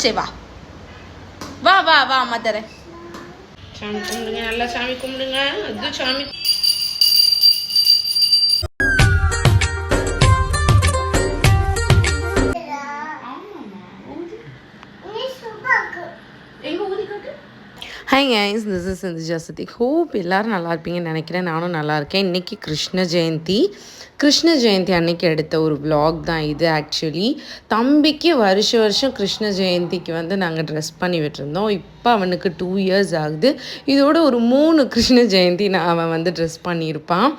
சரி வா. வா வா வா அம்மா சாமி கும்பிடுங்க நல்லா சாமி கும்பிடுங்க. அது சாமி ஹாய் ஐஸ் திஸ் இஸ் இந்த ஜசதி ஹோப் எல்லோரும் நல்லா இருப்பீங்கன்னு நினைக்கிறேன். நானும் நல்லா இருக்கேன். இன்றைக்கி கிருஷ்ண ஜெயந்தி. கிருஷ்ண ஜெயந்தி அன்னைக்கு எடுத்த ஒரு ப்ளாக் தான் இது ஆக்சுவலி தம்பிக்கு வருஷ வருஷம் கிருஷ்ண ஜெயந்திக்கு வந்து நாங்கள் ட்ரெஸ் பண்ணி விட்டுருந்தோம். இப்போ அவனுக்கு டூ இயர்ஸ் ஆகுது. இதோட ஒரு மூணு கிருஷ்ண ஜெயந்தி நான் அவன் வந்து ட்ரெஸ் பண்ணியிருப்பான்.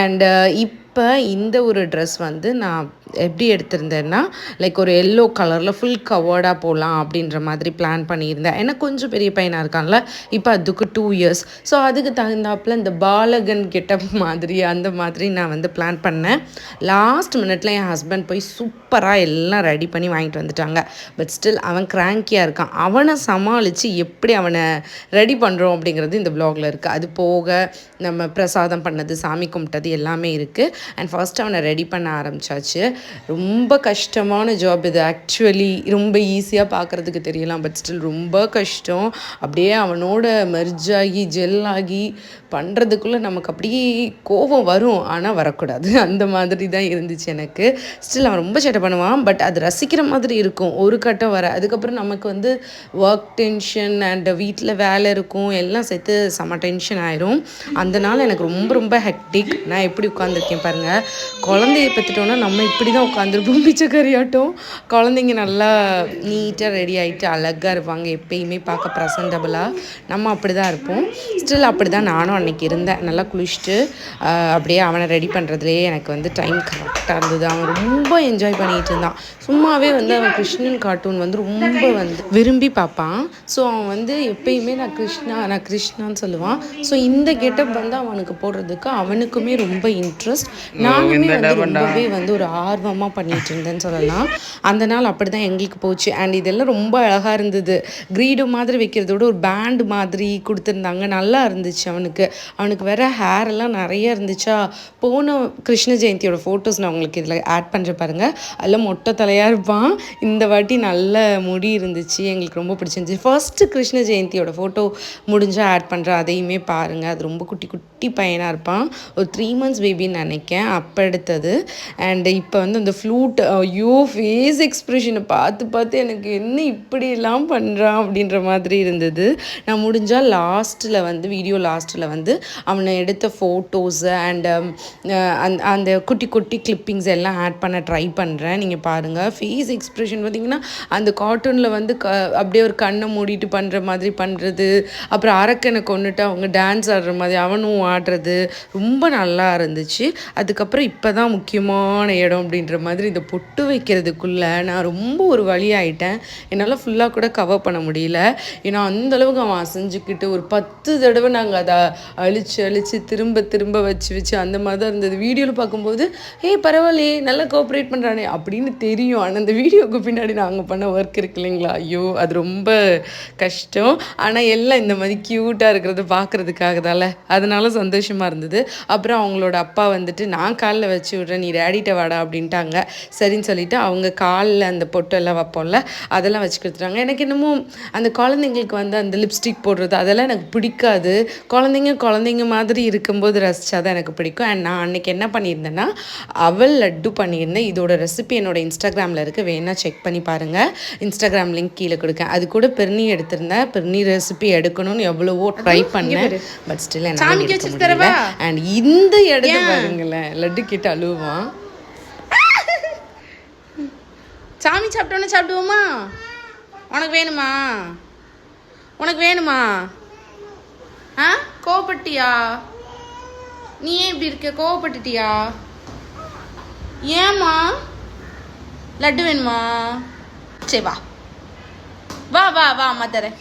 அண்டு இப்போ இந்த ஒரு ட்ரெஸ் வந்து நான் எப்படி எடுத்திருந்தேன்னா லைக் ஒரு எல்லோ கலரில் ஃபுல் கவர்டாக போகலாம் அப்படின்ற மாதிரி பிளான் பண்ணியிருந்தேன். ஏன்னா கொஞ்சம் பெரிய பையனாக இருக்கான்ல இப்போ அதுக்கு டூ இயர்ஸ் ஸோ அதுக்கு தகுந்தாப்புல இந்த பாலகன் கெட்டப் மாதிரி அந்த மாதிரி நான் வந்து பிளான் பண்ணேன். லாஸ்ட் மினிட்ல என் ஹஸ்பண்ட் போய் சூப்பராக எல்லாம் ரெடி பண்ணி வாங்கிட்டு வந்துட்டாங்க. பட் ஸ்டில் அவன் கிராங்கியாக இருக்கான். அவனை சமாளித்து எப்படி அவனை ரெடி பண்ணுறோம் அப்படிங்கிறது இந்த ப்ளாகில் இருக்குது அது போக நம்ம பிரசாதம் பண்ணது சாமி கும்பிட்டது எல்லாமே இருக்குது அண்ட் ஃபர்ஸ்ட் அவனை ரெடி பண்ண ஆரம்பிச்சாச்சு. ரொம்ப கஷ்டமான ஜாப் இது. ஆக்சுவலி ரொம்ப ஈஸியாக பார்க்குறதுக்கு தெரியலாம் பட் ஸ்டில் ரொம்ப கஷ்டம். அப்படியே அவனோட மெர்ஜ் ஆகி ஜெல் ஆகி பண்ணுறதுக்குள்ளே நமக்கு அப்படியே கோபம் வரும். ஆனால் வரக்கூடாது. அந்த மாதிரி தான் இருந்துச்சு எனக்கு. ஸ்டில் அவன் ரொம்ப சேட்டை பண்ணுவான் பட் அது ரசிக்கிற மாதிரி இருக்கும். ஒரு கட்டம் வர. அதுக்கப்புறம் நமக்கு வந்து ஒர்க் டென்ஷன் அண்ட் வீட்டில் வேலை இருக்கும். எல்லாம் சேர்த்து செம டென்ஷன் ஆயிரும். அந்த நாள் எனக்கு ரொம்ப ரொம்ப ஹெக்டிக் நான் எப்படி உட்காந்துருக்கேன் பாருங்கள் குழந்தைய பற்றிட்டோன்னா நம்ம இப்படி தான் உட்காந்துருப்போம் பிச்சைக்கறியாட்டம். குழந்தைங்க நல்லா நீட்டாக ரெடி ஆகிட்டு அழகாக இருப்பாங்க. எப்பயுமே பார்க்க ப்ரெசன்டபுளாக நம்ம அப்படி தான் இருப்போம். ஸ்டில் அப்படி தான் நானும் அன்றைக்கி இருந்தேன். நல்லா குளிச்சுட்டு அப்படியே அவனை ரெடி பண்ணுறதுலேயே எனக்கு வந்து டைம் கரெக்டாக இருந்தது. அவன் ரொம்ப என்ஜாய் பண்ணிகிட்டு இருந்தான். சும்மாவே வந்து அவன் கிருஷ்ணன் கார்ட்டூன் வந்து ரொம்ப வந்து விரும்பி பார்ப்பான். ஸோ அவன் வந்து எப்பயுமே நான் கிருஷ்ணா நான் கிருஷ்ணான்னு சொல்லுவான். ஸோ இந்த கெட்டப் வந்து அவனுக்கு போடுறதுக்கு அவனுக்குமே ரொம்ப இன்ட்ரெஸ்ட் நானுமே வந்து ரொம்பவே வந்து ஒரு ஆர்வமாக பண்ணிட்டு இருந்தேன்னு சொல்லலாம். அந்த நாள் அப்படி தான் எங்களுக்கு போச்சு. அண்ட் இதெல்லாம் ரொம்ப அழகாக இருந்தது. கிரீடு மாதிரி வைக்கிறதோட ஒரு பேண்ட் மாதிரி கொடுத்துருந்தாங்க. நல்லா இருந்துச்சு அவனுக்கு. அவனுக்கு வேற ஹேர் எல்லாம் நிறைய இருந்துச்சா? போன கிருஷ்ண ஜெயந்தியோட ஃபோட்டோஸ் நான் உங்களுக்கு இதில் ஆட் பண்ணுறேன் பாருங்க. அதில் மொட்டை தலையாக இருப்பான். இந்த வாட்டி நல்ல முடி இருந்துச்சு. எங்களுக்கு ரொம்ப பிடிச்சிருந்துச்சு. ஃபர்ஸ்ட்டு கிருஷ்ண ஜெயந்தியோட ஃபோட்டோ முடிஞ்சால் ஆட் பண்ணுறேன் அதையுமே பாருங்கள் அது ரொம்ப குட்டி குட்டி பையனாக இருப்பான். ஒரு த்ரீ மந்த்ஸ் பேபின்னு நினைக்கேன் அப்போ எடுத்தது. அண்டு இப்போ வந்து அந்த ஃப்ளூட் ஐயோ ஃபேஸ் எக்ஸ்ப்ரெஷனை பார்த்து பார்த்து எனக்கு என்ன இப்படியெல்லாம் பண்ணுறான் அப்படின்ற மாதிரி இருந்தது. நான் முடிஞ்சால் லாஸ்ட்டில் வந்து வீடியோ லாஸ்ட்டில் வந்து அவனை எடுத்த ஃபோட்டோஸு அண்டு அந்த அந்த குட்டி குட்டி கிளிப்பிங்ஸ் எல்லாம் ஆட் பண்ண ட்ரை பண்ணுறேன் நீங்கள் பாருங்கள் ஃபேஸ் எக்ஸ்ப்ரெஷன் பார்த்தீங்கன்னா அந்த கார்ட்டூனில் வந்து க அப்படியே ஒரு கண்ணை மூடிட்டு பண்ணுற மாதிரி பண்ணுறது அப்புறம் அரக்கனை கொண்டுட்டு அவங்க டான்ஸ் ஆடுற மாதிரி அவனும் ஆடுறது. ரொம்ப நல்லா இருந்துச்சு. அதுக்கப்புறம் இப்போ தான் முக்கியமான இடம் அப்படின்ற மாதிரி இந்த பொட்டு வைக்கிறதுக்குள்ளே நான் ரொம்ப ஒரு வழி என்னால் ஃபுல்லாக கூட கவர் பண்ண முடியல. ஏன்னா அந்தளவுக்கு அவன் அசைஞ்சுக்கிட்டு ஒரு பத்து தடவை நாங்கள் அதை அழிச்சு அழித்து திரும்ப திரும்ப வச்சு வச்சு அந்த மாதிரி தான் இருந்தது. வீடியோவில் பார்க்கும்போது ஏய் பரவாயில்லையே நல்லா கோஆப்ரேட் பண்ணுறானே அப்படின்னு தெரியும். ஆனால் அந்த வீடியோவுக்கு பின்னாடி நாங்கள் பண்ண ஒர்க் இருக்கு இல்லைங்களா? ஐயோ அது ரொம்ப கஷ்டம். ஆனால் எல்லாம் இந்த மாதிரி க்யூட்டாக இருக்கிறத பார்க்குறதுக்காக தால அதனால சந்தோஷமாக இருந்தது. அப்புறம் அவங்களோட அப்பா வந்துட்டு நான் காலில் வச்சு விட்றேன் நீ டேடிட்ட வாடா அப்படின்ட்டாங்க. சரின்னு சொல்லிட்டு அவங்க காலில் அந்த பொட்டெல்லாம் வைப்போம்ல அதெல்லாம் வச்சு கொடுத்துட்டாங்க. எனக்கு என்னமோ அந்த குழந்தைங்களுக்கு வந்து அந்த லிப்ஸ்டிக் போடுறது அதெல்லாம் எனக்கு பிடிக்காது. குழந்தைங்க குழந்தைங்க மாதிரி இருக்கும்போது ரசிச்சா தான் எனக்கு பிடிக்கும். அண்ட் நான் அன்னைக்கு என்ன பண்ணியிருந்தேன்னா அவல் லட்டு பண்ணியிருந்தேன். இதோட ரெசிபி என்னோட இன்ஸ்டாகிராமில் இருக்குது வேணா செக் பண்ணி பாருங்கள் இன்ஸ்டாகிராம் லிங்க் கீழே கொடுக்கேன். அது கூட பெருநீ எடுத்திருந்தேன். பெருநீ ரெசிபி எடுக்கணும்னு எவ்வளவோ ட்ரை பண்ணேன். பட் ஸ்டில் என்னால் எடுக்க முடியல? அண்ட் இந்த இடத்த பாருங்களேன். லட்டு கிட்ட அழுவான். சாமி சாப்பிட்டோன்னு சாப்பிடுவோமா? உனக்கு வேணுமா? உனக்கு வேணுமா? ஆ? கோவப்பட்டியா? நீ ஏன் இப்படி இருக்க? கோவப்பட்டுட்டியா? ஏம்மா? லட்டு வேணுமா? சரி வா. வா வா வா அம்மா தரேன்.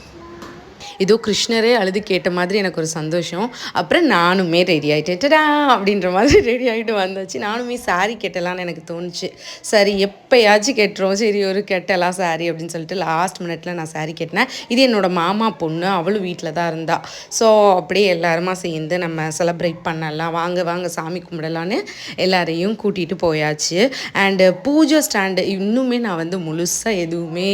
ஏதோ கிருஷ்ணரே அழுது கேட்ட மாதிரி எனக்கு ஒரு சந்தோஷம். அப்புறம் நானுமே ரெடி ஆகிட்டேட்டடா அப்படின்ற மாதிரி ரெடி ஆகிட்டு வந்தாச்சு. நானுமே சாரி கெட்டலான்னு எனக்கு தோணுச்சு. சரி எப்போயாச்சும் கெட்டுறோம். சரி ஒரு கெட்டலாம் சாரி அப்படின்னு சொல்லிட்டு லாஸ்ட் மினிட்ல நான் சாரி கெட்டினேன். இது என்னோடய மாமா பொண்ணு. அவளும் வீட்டில் தான் இருந்தா. ஸோ அப்படியே எல்லாருமா சேர்ந்து நம்ம செலப்ரேட் பண்ணலாம். வாங்க வாங்க சாமி கும்பிடலான்னு எல்லாரையும் கூட்டிகிட்டு போயாச்சு. அண்டு பூஜை ஸ்டாண்டு இன்னுமே நான் வந்து முழுசாக எதுவுமே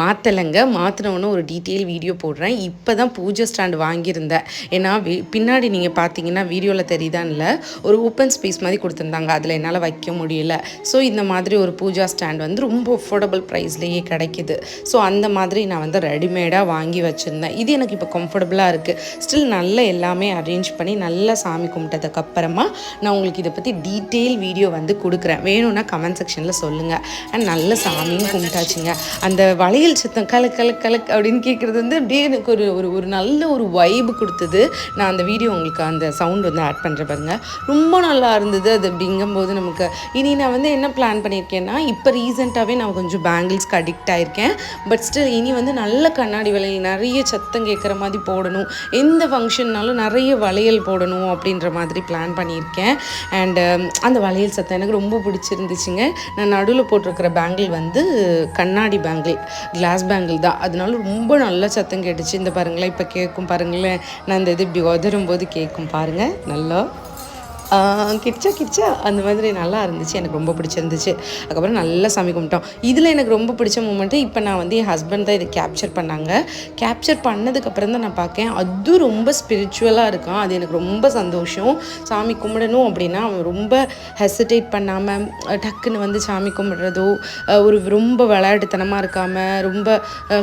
மாற்றலைங்க மாற்றினவொன்னு ஒரு டீட்டெயில் வீடியோ போடுறேன். இப்போ தான் பூஜை ஸ்டாண்டு வாங்கியிருந்தேன். ஏன்னா வி- பின்னாடி நீங்கள் பார்த்தீங்கன்னா வீடியோவில் தெரியுதான் இல்லை ஒரு ஓப்பன் ஸ்பேஸ் மாதிரி கொடுத்துருந்தாங்க. அதில் என்னால் வைக்க முடியல. ஸோ இந்த மாதிரி ஒரு பூஜா ஸ்டாண்ட் வந்து ரொம்ப அஃபோர்டபுள் ப்ரைஸ்லேயே கிடைக்கிது. ஸோ அந்த மாதிரி நான் வந்து ரெடிமேடாக வாங்கி வச்சுருந்தேன். இது எனக்கு இப்போ கம்ஃபர்டபுளாக இருக்குது ஸ்டில் நல்ல எல்லாமே அரேஞ்ச் பண்ணி நல்லா சாமி கும்பிட்டதுக்கப்புறமா நான் உங்களுக்கு இதை பற்றி டீட்டெயில் வீடியோ வந்து கொடுக்குறேன். வேணும்னா கமெண்ட் செக்ஷனில் சொல்லுங்கள் அண்ட் நல்ல சாமியும் கும்பிட்டாச்சுங்க. அந்த வளையல் சத்தம் கலக் கலக் கலக் அப்படின்னு கேட்குறது வந்து அப்படியே எனக்கு ஒரு ஒரு ஒரு நல்ல ஒரு வைப் கொடுத்தது. நான் அந்த வீடியோ உங்களுக்கு அந்த சவுண்ட் வந்து ஆட் பண்ணுற பாருங்க. ரொம்ப நல்லா இருந்தது அது அப்படிங்கும்போது நமக்கு. இனி நான் வந்து என்ன பிளான் பண்ணியிருக்கேன்னா இப்போ ரீசெண்டாகவே நான் கொஞ்சம் பேங்கிள்ஸ்க்கு அடிக்ட் ஆகிருக்கேன் பட் ஸ்டில் இனி வந்து நல்ல கண்ணாடி வளையல் நிறைய சத்தம் கேட்குற மாதிரி போடணும். எந்த ஃபங்க்ஷன்னாலும் நிறைய வளையல் போடணும் அப்படின்ற மாதிரி பிளான் பண்ணியிருக்கேன். அண்டு um, அந்த வளையல் சத்தம் எனக்கு ரொம்ப பிடிச்சிருந்துச்சுங்க. நான் நடுவில் போட்டிருக்கிற பேங்கிள் வந்து கண்ணாடி பேங்கிள் கிளாஸ் பேங்கிள் தான். அதனால ரொம்ப நல்ல சத்தம் கேட்டுச்சு. இந்த பாருங்களேன் இப்போ கேட்கும் பாருங்களேன். நான் இந்த இது இப்படி உதரும் போது கேட்கும் பாருங்கள் நல்லா ஆஹ் கிச்சா கிச்சா அந்த மாதிரி நல்லா இருந்துச்சு. எனக்கு ரொம்ப பிடிச்சிருந்துச்சு. அதுக்கப்புறம் நல்லா சாமி கும்பிட்டோம். இதில் எனக்கு ரொம்ப பிடிச்ச மூமெண்ட்டு இப்போ நான் வந்து என் ஹஸ்பண்ட் தான் இதை கேப்சர் பண்ணாங்க. கேப்சர் பண்ணதுக்கப்புறம் தான் நான் பார்க்கேன் அதுவும் ரொம்ப ஸ்பிரிச்சுவலாக இருக்கும் அது எனக்கு ரொம்ப சந்தோஷம். சாமி கும்பிடணும் அப்படின்னா அவன் ரொம்ப ஹெசிடேட் பண்ணாமல் டக்குன்னு வந்து சாமி கும்பிடுறதோ ஒரு ரொம்ப விளையாட்டுத்தனமாக இருக்காமல் ரொம்ப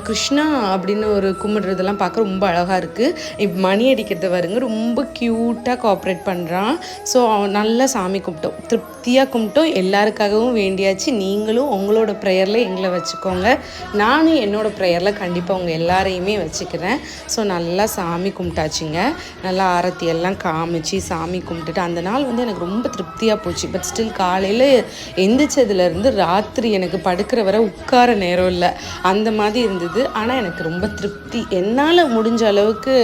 கிருஷ்ணா அப்படின்னு ஒரு கும்பிடுறதெல்லாம் பார்க்க ரொம்ப அழகாக இருக்குது இப்போ மணி அடிக்கிறது வருங்க ரொம்ப க்யூட்டாக கோஆப்ரேட் பண்ணுறான் ஸோ நல்லா சாமி கும்பிட்டோம். திருப்தியாக கும்பிட்டோம். எல்லாருக்காகவும் வேண்டியாச்சு. நீங்களும் உங்களோட ப்ரேயரில் எங்களை வச்சுக்கோங்க. நானும் என்னோட ப்ரேயரில் கண்டிப்பாக உங்கள் எல்லாரையுமே வச்சுக்கிறேன். ஸோ நல்லா சாமி கும்பிட்டாச்சுங்க. நல்லா ஆரத்தி எல்லாம் காமிச்சு சாமி கும்பிட்டுட்டு அந்த நாள் வந்து எனக்கு ரொம்ப திருப்தியாக போச்சு. பட் ஸ்டில் காலையில் எந்திரிச்சதுலேருந்து ராத்திரி எனக்கு படுக்கிற வரை உட்கார நேரம் இல்லை. அந்த மாதிரி இருந்தது. ஆனால் எனக்கு ரொம்ப திருப்தி. என்னால் முடிஞ்ச அளவுக்கு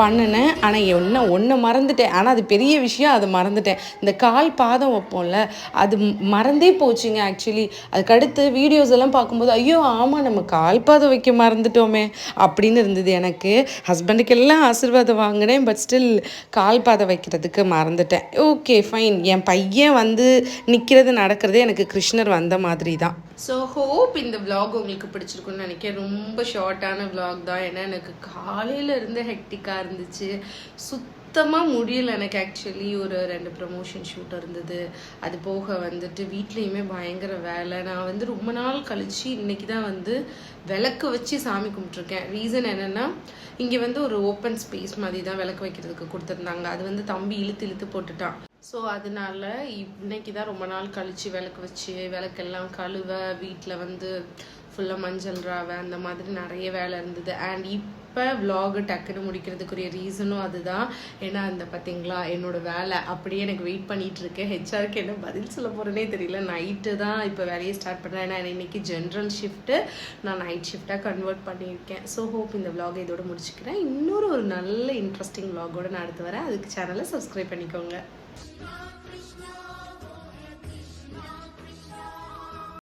பண்ணினேன். ஆனால் என்ன ஒன்றை மறந்துட்டேன். ஆனால் அது பெரிய விஷயம். அதை மறந்துட்டேன். இந்த கால் பாதம் வைப்போம்ல அது மறந்தே போச்சுங்க ஆக்சுவலி அதுக்கடுத்து வீடியோஸ் எல்லாம் பார்க்கும்போது ஐயோ ஆமாம் நம்ம கால் பாதம் வைக்க மறந்துட்டோமே அப்படின்னு இருந்தது எனக்கு. ஹஸ்பண்டுக்கு எல்லாம் ஆசீர்வாதம் வாங்கினேன் பட் ஸ்டில் கால் பாதம் வைக்கிறதுக்கு மறந்துட்டேன். ஓகே ஃபைன் என் பையன் வந்து நிற்கிறது நடக்கிறதே எனக்கு கிருஷ்ணர் வந்த மாதிரி தான். ஸோ ஹோப் இந்த விளாக் உங்களுக்கு பிடிச்சிருக்குன்னு நினைக்கிறேன். ரொம்ப ஷார்ட்டான விளாக் தான். ஏன்னா எனக்கு காலையில இருந்து ஹெக்டிக்காக இருந்துச்சு. சுத்தமாக முடியல எனக்கு ஆக்சுவலி ஒரு ரெண்டு ப்ரமோஷன் ஷூட் இருந்தது. அது போக வந்துட்டு வீட்லேயுமே பயங்கர வேலை. நான் வந்து ரொம்ப நாள் கழிச்சு இன்னைக்கு தான் வந்து விளக்கு வச்சு சாமி கும்பிட்ருக்கேன் ரீசன் என்னென்னா இங்கே வந்து ஒரு ஓப்பன் ஸ்பேஸ் மாதிரி தான் விளக்கு வைக்கிறதுக்கு கொடுத்துருந்தாங்க. அது வந்து தம்பி இழுத்து இழுத்து போட்டுட்டான். ஸோ அதனால இன்னைக்கு தான் ரொம்ப நாள் கழிச்சு விளக்கு வச்சு விளக்கெல்லாம் கழுவ வீட்டில் வந்து ஃபுல்லாக மஞ்சள் ராவை அந்த மாதிரி நிறைய வேலை இருந்தது. அண்ட் இப்போ விலாகு டக்குன்னு முடிக்கிறதுக்குரிய ரீசனும் அதுதான். ஏன்னா அந்த பார்த்தீங்களா என்னோட வேலை. அப்படியே எனக்கு வெயிட் பண்ணிட்டு இருக்கேன் ஹெச்ஆருக்கு என்ன பதில் சொல்ல போகிறேனே தெரியல. நைட்டு தான் இப்போ வேலையை ஸ்டார்ட் பண்ணுறேன் ஏன்னா இன்னைக்கு ஜென்ரல் ஷிஃப்ட்டு நான் நைட் ஷிஃப்டாக கன்வெர்ட் பண்ணியிருக்கேன். ஸோ ஹோப் இந்த விலாகை இதோட முடிச்சுக்கிறேன். இன்னொரு ஒரு நல்ல இன்ட்ரெஸ்டிங் விலாகோடு நான் அடுத்து வரேன். அதுக்கு சேனலை சப்ஸ்கிரைப் பண்ணிக்கோங்க.